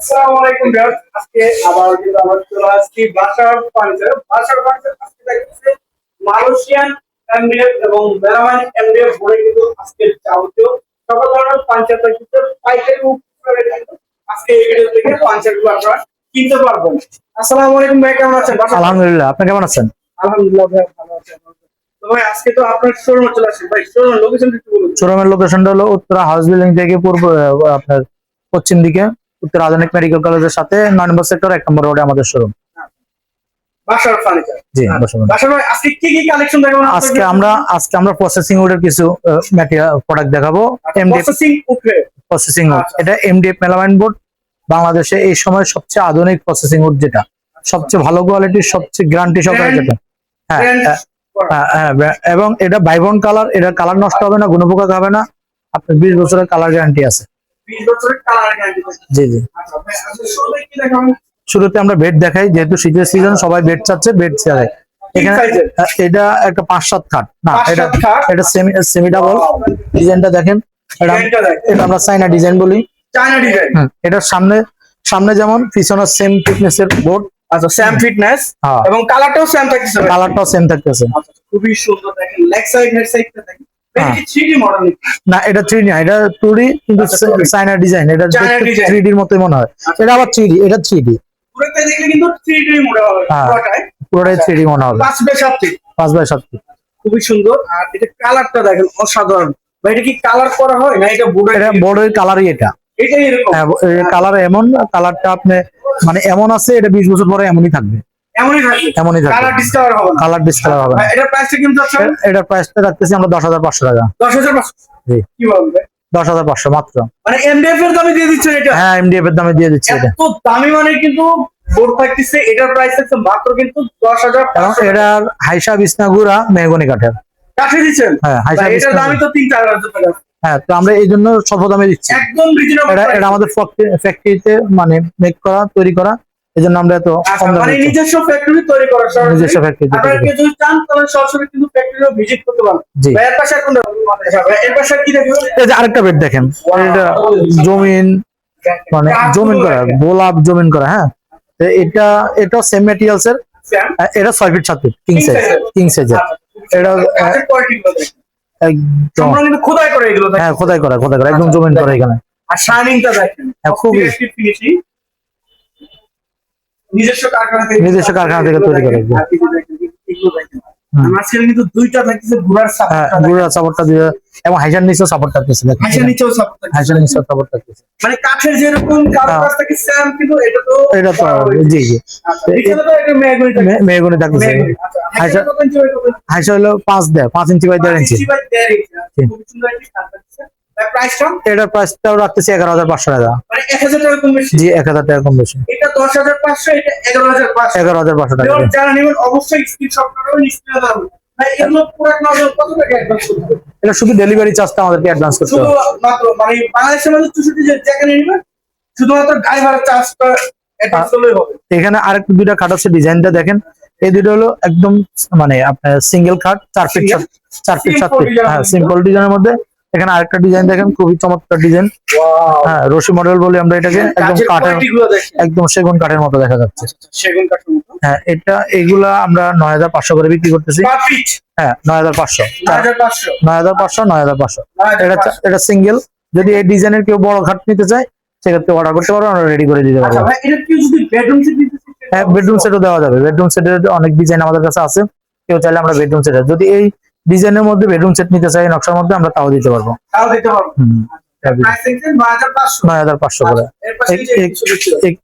আসসালামু আলাইকুম ভিউয়ার্স আজকে আবার কিন্তু আমরা চলে আসছি বাসার ফার্নিচার বাসার ফার্নিচার আজকে দেখতেছে মালয়েশিয়ান এমডিএফ এবং মেরামানি এমডিএফ বলে কিন্তু আজকে যাবতীয় সকল ধরনের ফার্নিচার থাকছে পাইকারি উপরে কিন্তু আজকে এই ভিডিও থেকে ফার্নিচার আপনারা কিনতে পারবেন। আসসালামু আলাইকুম ভাই কেমন আছেন? আলহামদুলিল্লাহ আপনি কেমন আছেন? আলহামদুলিল্লাহ ভাই ভালো আছি তো ভাই আজকে তো আপনার শোরুমে চলে আসেন ভাই শোরুম লোকেশন একটু বলুন। শোরুমের লোকেশনটা হলো উত্তরা হাউস বিল্ডিং থেকে পূর্ব আপনার পশ্চিম দিকে। উত্তর আধুনিক মেডিকেল কলেজের সাথে নয় নম্বর সেক্টর এক নম্বর রোডে আমাদের শোরুম আজকে আমরা আজকে আমরা প্রসেসিং উডের কিছু প্রোডাক্ট দেখাবো। প্রসেসিং উড আচ্ছা। এটা এমডিএফ মেলামাইন বোর্ড বাংলাদেশে এই সময় সবচেয়ে আধুনিক প্রসেসিং উড যেটা। সবচেয়ে ভালো কোয়ালিটির সবচেয়ে গ্যারান্টি সহকারে যেটা। হ্যাঁ হ্যাঁ, হ্যাঁ, হ্যাঁ, এবং এটা বাইবন কালার এটা কালার নষ্ট হবে না গুণপোকা খাবে না। আপনার বিশ বছরের কালার গ্যারান্টি আছে। 20 বছরের কালার গ্যারান্টি থাকবে জি জি। আচ্ছা আজকে শুরুতে আমরা বেড দেখাই যেহেতু শীতের সিজন সবাই বেড চাচ্ছে বেড চাই? এটা একটা পাঁচ সাত খাট। না এটা এটা সেমি সেমি ডাবল ডিজাইনটা দেখেন। এটা আমরা চাইনা ডিজাইন বলি। চায়না ডিজাইন এটার সামনে সামনে যেমন পিছনে সেম ফিটনেস এর বোর্ড আচ্ছা স্যাম ফিটনেস হ্যাঁ। এবং কালারটাও স্যাম থাকতেছে কালারটাও সেম থাকতেছে। আচ্ছা খুবই সুন্দর। দেখেন লেগ সাইড হেড সাইডটা দেখেন। এটা হ্যাঁ। কি 3D মডেল না এটা থ্রি না এটা টু ডি কিন্তু আচ্ছা, 2D চাইনা ডিজাইন এটা China থ্রি ডির মতোই মনে হয়। আচ্ছা। এটা আবার থ্রি ডি এটা থ্রি ডি পুরোটা দেখলে কিন্তু 3D মডেল হবে হ্যাঁ। পুরোটাই। থ্রি ডি মনে হবে। পাঁচ বাই সাত পাঁচ বাই সাত খুবই সুন্দর। আর এটা কালারটা দেখেন অসাধারণ। এটা কি কালার করা হয় না এটা বোর্ডে এটা বোর্ডের কালারই এটা। এটা এরকম। কালার এমন কালারটা আপনি মানে এমন আছে এটা বিশ বছর পরে এমনই থাকবে। এমনই থাকবে। কালার ডিসকাভার হবে না। কালার ডিসকালার হবে না। এটার প্রাইসটা কিন্তু আছে এটার প্রাইসটা রাখতেছি আমরা দশ হাজার পাঁচশো টাকা। দশ হাজার পাঁচশো? জি। কি বলবে? দশ হাজার পাঁচশো মাত্র। মানে এমডিএফ এর দামে দিয়ে দিচ্ছেন এটা? হ্যাঁ এমডিএফ এর দামে দিয়ে দিচ্ছি এটা। দামি মানে কিন্তু বোর্ড থাকতেছে এটার প্রাইস হচ্ছে মাত্র কিন্তু দশ হাজার এটার হাইসা বিছনা গুড়া মেহগনি কাঠের। দিচ্ছেন? হ্যাঁ হাইসা এটার দামই তো তিন চার হাজার টাকা। হ্যাঁ তো আমরা এই জন্য স্বল্প দামে দিচ্ছি। একদম এটা আমাদের ফ্যাক্টরিতে মানে মেক করা তৈরি করা। এই জন্য আমরা এত কম মানে নিজস্ব ফ্যাক্টরি তৈরি করা। নিজস্ব ফ্যাক্টরিতে আপনারা যদি চান তাহলে সরাসরি কিন্তু ফ্যাক্টরিও ভিজিট করতে পারেন জি। ভাই, এর পাশে এখন আচ্ছা, এর পাশে কি দেখবেন এই যে আরেকটা বেড দেখেন। এটা জমিন মানে জমিন করা গোলাপ জমিন করা হ্যাঁ? এটা এটা সেম ম্যাটেরিয়ালস এর। এটা ছয় ফিট সাত ফিট কিং সাইজ কিং সাইজের এটা একদম। খোদাই করে এগুলো হ্যাঁ খোদাই করা খোদাই করা একদম জমিন করা এখানে। আর শাইনিংটা দেখেন। হ্যাঁ, খুবই। ফিনিশিং নিজস্ব কারখানা থেকে নিজস্ব কারখানা থেকে তৈরি করা। আমার ছেলে কিন্তু দুইটা থাকতেছে ঘোড়ার হ্যাঁ সাপোর্টটা দিয়ে এবং নিচেও সাপোর্ট থাকতেছে নিচেও সাপোর্ট হাইজার নিচেও সাপোর্ট থাকতেছে মানে কাঠের যেরকম কারও। কাছ কিন্তু এটা তো এটা তো জি জি আচ্ছা, এখানে তো একটা মেহগনি থাকে। মেহগনি থাকতেছে মেহগনি, আচ্ছা, হাইসা হাইসা- কত ইঞ্চি বাই কত ইঞ্চি? হাইসা হলো পাঁচ দেয় পাঁচ ইঞ্চি বাই দেড় ইঞ্চি ইঞ্চি বাই দেড় ইঞ্চি। আচ্ছা, সুন্দর একটি এটার প্রাইসটাও রাখতেছি এগারো হাজার পাঁচশো টাকা। মানে জি এক হাজার টাকা কম বেশি। এগারো হাজার পাঁচশো। টাকা? এটা শুধু ডেলিভারি চার্জটা আমাদেরকে অ্যাডভান্স করতে হবে। মাত্র মানে বাংলাদেশের মধ্যে চৌষট্টি যেখানে নেবেন শুধুমাত্র গাড়ি ভাড়া চার্জটা এখানে আরেক দুইটা খাট আছে ডিজাইনটা দেখেন। এই দুটো হলো একদম মানে আপনার সিঙ্গেল খাট চার ফিট? চার ফিট সাত ফিট হ্যাঁ সিম্পল ডিজাইনের মধ্যে। এখানে আরেকটা ডিজাইন দেখেন খুবই চমৎকার ডিজাইন হ্যাঁ রশি মডেল বলি আমরা এটাকে একদম কাঠের একদম সেগুন কাঠের মতো দেখা যাচ্ছে। সেগুন কাঠের মতো। হ্যাঁ এটা এগুলা আমরা নয় হাজার পাঁচশো করে বিক্রি করতেছি। হ্যাঁ নয় হাজার পাঁচশো। নয় হাজার পাঁচশো? নয় হাজার পাঁচশো এটা এটা সিঙ্গেল যদি এই ডিজাইনের কেউ বড় খাট নিতে চায় সেক্ষেত্রে অর্ডার করতে পারব আমরা রেডি করে দিতে আচ্ছা পারব। হ্যাঁ বেডরুম সেটও দেওয়া যাবে। বেডরুম সেটের অনেক ডিজাইন আমাদের কাছে আছে। কেউ চাইলে আমরা বেডরুম সেট যদি এই ডিজাইনের মধ্যে বেডরুম সেট নিতে চাই নকশার মধ্যে আমরা তাও দিতে পারব। তাও দিতে পারব। নয় হাজার পাঁচশো। করে। এর পাশে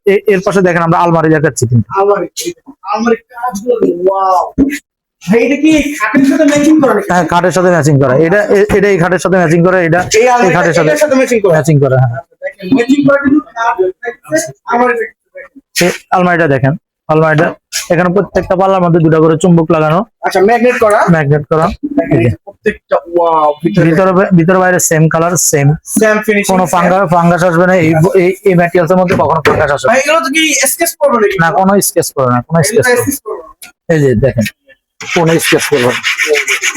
এ- এর পাশে দেখেন আমরা আলমারি দেখাচ্ছি কিন্তু? হ্যাঁ খাটের সাথে ম্যাচিং করা। এটা এটা এই খাটের সাথে ম্যাচিং করে এটা এই খাটের সাথে ম্যাচিং করে। হ্যাঁ। এই আলমারিটা দেখেন। আলমারিটা এখানে প্রত্যেকটা পাল্লার মধ্যে দুটো করে চুম্বক লাগানো। আচ্ছা ম্যাগনেট করা? ম্যাগনেট করা। প্রত্যেকটা ওয়াও ভিতরে। ভিতরে বাইরে same colour same same finishing কোনো ফাঙ্গাস ফাঙ্গাস আসবে না এই এই ম্যাটেরিয়ালস এর মধ্যে কখনো ফাঙ্গাস আসবে না। এগুলো তো কি স্কেচ করবে নাকি? না কোনো স্কেচ করে না কোনো স্কেচ করে করবে এই যে দেখেন কোনো স্কেচ করবে না।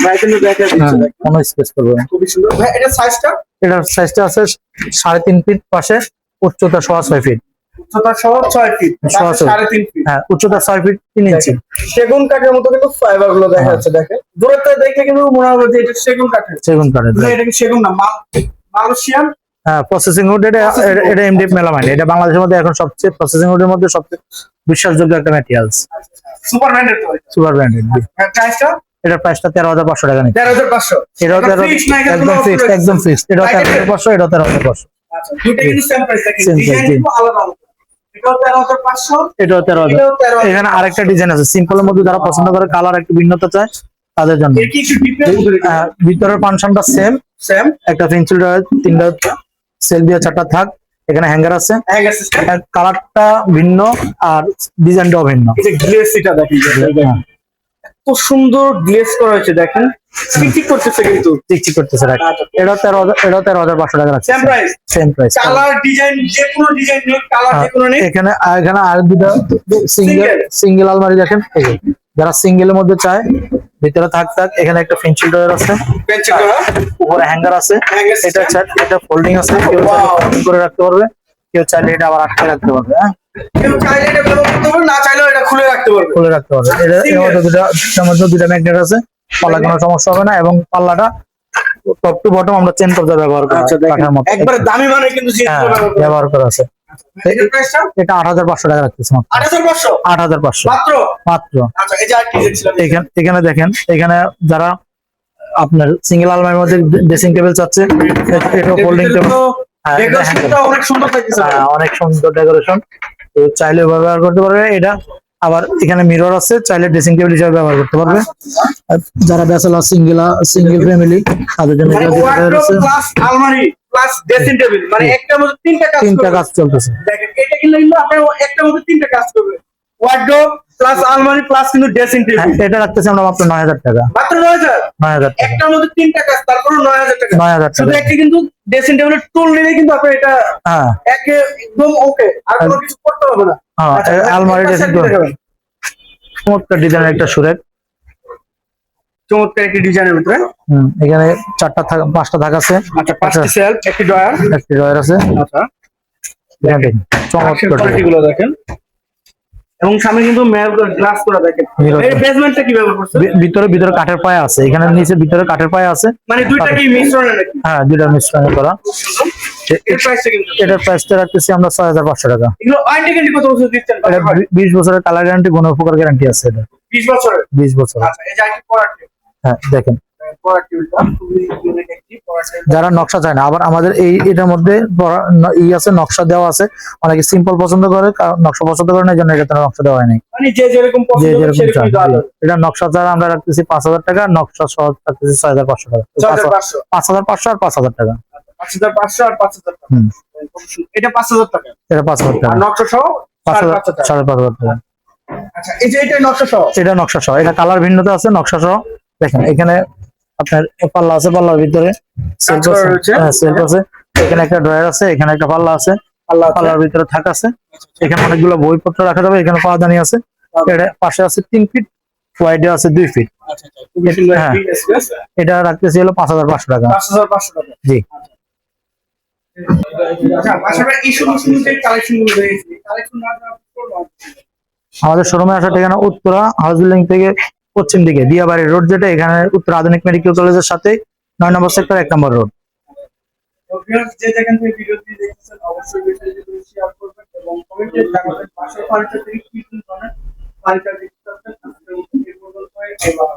ভাই কিন্তু দেখা দিচ্ছে কোনো স্কেচ করবে না। খুবই সুন্দর। ভাই এটা সাইজটা এটার সাইজটা আছে সাড়ে তিন ফিট পাশে উচ্চতা সোয়া ছয় ফিট উচ্চতা সহ ছয় ফিট সাড়ে তিন ফিট হ্যাঁ উচ্চতা ছয় ফিট তিন ইঞ্চি সেগুন কাঠের মতো কিন্তু ফাইবারগুলো দেখা হ্যাঁ। যাচ্ছে দেখে দূরত্ব দেখে কিন্তু মনে হবে যে এটা সেগুন কাঠের। সেগুন কাঠের এটা কি সেগুন না মালয়েশিয়ান? হ্যাঁ প্রসেসিং উড এটা এটা এমডিএফ মেলামাইন। এটা বাংলাদেশের মধ্যে এখন সবচেয়ে প্রসেসিং উডের মধ্যে সবচেয়ে বিশ্বাসযোগ্য একটা ম্যাটেরিয়ালস সুপার ব্র্যান্ডেড প্রাইসটা এটার প্রাইসটা তেরো হাজার পাঁচশো টাকা তেরো হাজার পাঁচশো। এটাও তেরো এটা একদম কোনো একদম এটাও তেরো হাজার পাঁচশো এটাও তেরো হাজার পাঁচশো। আচ্ছা, দুইটা কিন্তু সেম প্রাইস Same ডিজাইন আলাদা আলাদা। এটাও তেরো হাজার এখানে আরেকটা ডিজাইন আছে। সিম্পলের মধ্যে যারা পছন্দ করে কালার একটু ভিন্নতা চায় তাদের জন্য। ভিতরের পানশনটা সেম সেম একটা পেন্সিল তিনটা সেল দিয়ে চারটা থাক। এখানে হ্যাঙ্গার আছে। কালারটা ভিন্ন আর ডিজাইনটাও ভিন্ন। সুন্দর গ্লেস করা হয়েছে দেখেন। ঠিক করতেছে কিন্তু। চিকচিক করতেছে রাইট। এটাও তেরো হাজার পাঁচশো টাকা রাখছে। Same price same price colour design যে কোনো ডিজাইন নেই কালার যে কোনো নেই এখানে এখানে আর দুটা সিঙ্গেল। সিঙ্গেল আলমারি দেখেন যারা সিঙ্গেলের মধ্যে চায় ভিতরে থাক থাক এখানে একটা পেন্সিল ড্রয়ার আছে। করা উপরে হ্যাঙ্গার আছে। এটা এটা ফোল্ডিং আছে। কেউ করে রাখতে পারবে। কেউ চাইলে এটা আবার আটকে রাখতে পারবে হ্যাঁ। কেউ চাইলে এটা ব্যবহার করতে পারবে না চাইলেও এটা খুলে রাখতে পারবে। খুলে রাখতে পারবে। এটা এর মধ্যে দুটা এটার মধ্যে দুটা ম্যাগনেট আছে। পাল্লা কোনো সমস্যা হবে না এবং পাল্লাটা টপ টু বটম আমরা চেন করতে ব্যবহার করি আচ্ছা মতো একবারে দামি মানে কিন্তু হ্যাঁ, ব্যবহার করা আছে। এটা আট হাজার পাঁচশো টাকা রাখতেছে আট হাজার পাঁচশো? মাত্র? আচ্ছা এখানে এখানে দেখেন এখানে যারা আপনার সিঙ্গেল আলমারির মধ্যে ড্রেসিং টেবিল চাচ্ছে এ- এটাও ফোল্ডিং টেবিল হ্যাঁ, অনেক সুন্দর ডেকোরেশন তো চাইলে ব্যবহার করতে পারবে। এটা আবার এখানে মিরর আছে চাইলে ড্রেসিং টেবিল হিসেবে ব্যবহার করতে পারবে। যারা ব্যাচেলার সিঙ্গেল সিঙ্গেল ফ্যামিলি তাদের জন্য আলমারি প্লাস ড্রেসিং টেবিল মানে একটার মধ্যে তিনটা কাজ তিনটা কাজ চলতেছে। দেখেন এটা কিনলে আপনার একটার মধ্যে তিনটা কাজ করবে। ওয়ার্ড্রোব প্লাস আলমারি প্লাস কিন্তু ড্রেসিং হ্যাঁ, টেবিল এটা রাখতেছি আমরা মাত্র নয় হাজার টাকা। মাত্র একটার মধ্যে তিনটা কাজ তারপরে নয় হাজার টাকা। শুধু একটা কিন্তু ড্রেসিং টেবিলের টুল নিলে কিন্তু এটা হ্যাঁ। একে একদম ওকে আর কোনো কিছু করতে হবে না। হ্যাঁ আচ্ছা, আলমারি ড্রেসিং চমৎকার ডিজাইনের একটা চমৎকার একটি ডিজাইনের ভিতরে। এখানে চারটা থাক পাঁচটা থাক আছে। আচ্ছা পাঁচটি সেলফ একটি ডয়ার একটি ড্রয়ার আছে। আচ্ছা। এখানে চমৎকার কোয়ালিটি গুলো দেখেন। এবং সামনে কিন্তু গ্লাস করা এই বেসমেন্টটা কি ব্যবহার করছে? ভিতরে ভিতরে কাঠের পায়া আছে। এখানে নিচে ভিতরে কাঠের পায়া আছে। মানে দুইটা কি মিশ্রণে নাকি? হ্যাঁ দুইটা মিশ্রণ করা। এটার প্রাইসটা রাখতেছি আমরা ছয় হাজার পাঁচশো টাকা। কত বছর দিচ্ছেন? বিশ বছরের কালার গ্যারান্টি কোনো উপকার গ্যারান্টি আছে এটা। 20 বছরের? বিশ বছর আচ্ছা হ্যাঁ দেখেন। যারা নকশা চায় না আবার আমাদের এই এটার মধ্যে ই আছে নকশা দেওয়া আছে অনেকে সিম্পল পছন্দ করে কারণ নকশা পছন্দ করে না এই জন্য এটা নকশা দেওয়া হয়নি মানে এটা নকশা ছাড়া আমরা রাখতেছি পাঁচ হাজার টাকা নকশা সহ রাখতেছি ছয় হাজার পাঁচশো টাকা পাঁচ হাজার পাঁচশো আর পাঁচ হাজার টাকা পাঁচ হাজার পাঁচশো আর পাঁচ হাজার টাকা এটা পাঁচ হাজার টাকা এটা পাঁচ হাজার টাকা নকশা সহ পাঁচ সাড়ে হাজার পাঁচ হাজার সাড়ে পাঁচ হাজার টাকা আচ্ছা এই যে এটা নকশা সহ এটা নকশা সহ এটা কালার ভিন্নতা আছে নকশা সহ দেখেন এখানে আপনার পাল্লা আছে পাল্লার ভিতরে। সেলফ আছে। হ্যাঁ সেলফ আছে। এখানে একটা ড্রয়ার আছে এখানে একটা পাল্লা আছে। পাল্লার ভিতরে থাক আছে। এখানে অনেকগুলো বইপত্র রাখা যাবে এখানে পাওয়াদানি আছে। এটা পাশে আছে তিন ফিট ওয়াইডে আছে দুই ফিট আচ্ছা আচ্ছা হ্যাঁ। এটা রাখতেছি হলো পাঁচ হাজার পাঁচশো টাকা। পাঁচ হাজার পাঁচশো টাকা। জি। আচ্ছা আমাদের শোরুমে আসার ঠিকানা উত্তরা হাউস বিল্ডিং থেকে পশ্চিম দিকে, দিয়াবাড়ি রোড যেটা, এখানে উত্তর আধুনিক মেডিকেল কলেজের সাথে নয় নম্বর সেক্টর, এক নম্বর রোড। এবং